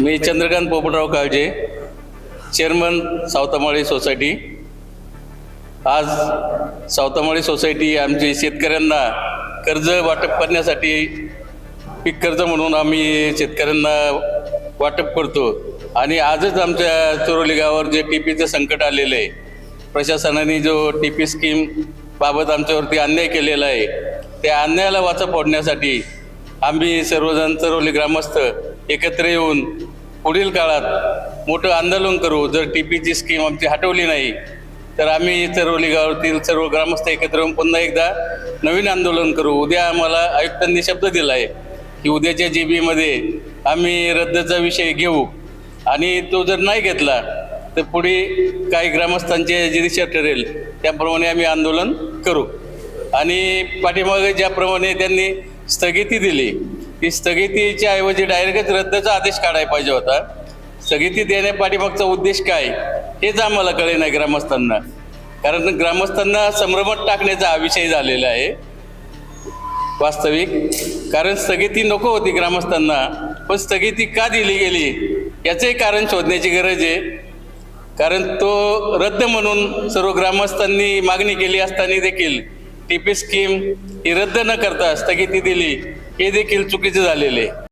मी Chandrakant Popatrao Kalje chairman Savatamali society आज Savatamali society आमची शेतकऱ्यांना कर्ज वाटप करण्यासाठी पीक कर्ज म्हणून आम्ही शेतकऱ्यांना वाटप करतो. आणि आजच आमच्या चोरोली गावावर जे टी पीचं संकट आलेलं आहे प्रशासनाने जो टी पी स्कीम बाबत आमच्यावरती अन्याय केलेला आहे त्या अन्यायाला वाचा फोडण्यासाठी आम्ही सर्वजण चरोली ग्रामस्थ एकत्र येऊन पुढील काळात मोठं आंदोलन करू. जर टी पीची स्कीम आमची हटवली नाही तर आम्ही चरवली गावातील सर्व ग्रामस्थ एकत्र येऊन पुन्हा एकदा नवीन आंदोलन करू. उद्या आम्हाला आयुक्तांनी शब्द दिला आहे की उद्याच्या जी बीमध्ये आम्ही रद्दचा विषय घेऊ. आणि तो जर नाही घेतला तर पुढे काही ग्रामस्थांचे जे दिशा ठरेल त्याप्रमाणे आम्ही आंदोलन करू. आणि पाठीमागे ज्याप्रमाणे त्यांनी स्थगिती दिली ती स्थगितीच्या ऐवजी डायरेक्टच रद्दचा आदेश काढायला पाहिजे होता. स्थगिती देण्या पाठीमागचा उद्देश काय हेच आम्हाला कळे नाही ग्रामस्थांना. कारण ग्रामस्थांना संभ्रमात टाकण्याचा हा विषय झालेला आहे. वास्तविक कारण स्थगिती नको होती ग्रामस्थांना पण स्थगिती का दिली गेली याचंही कारण शोधण्याची गरज आहे. कारण तो रद्द म्हणून सर्व ग्रामस्थांनी मागणी केली असताना देखील टी पी स्कीम ही रद्द न करता स्थगिती दिली. हे देखील चुकीचे झालेले. आहे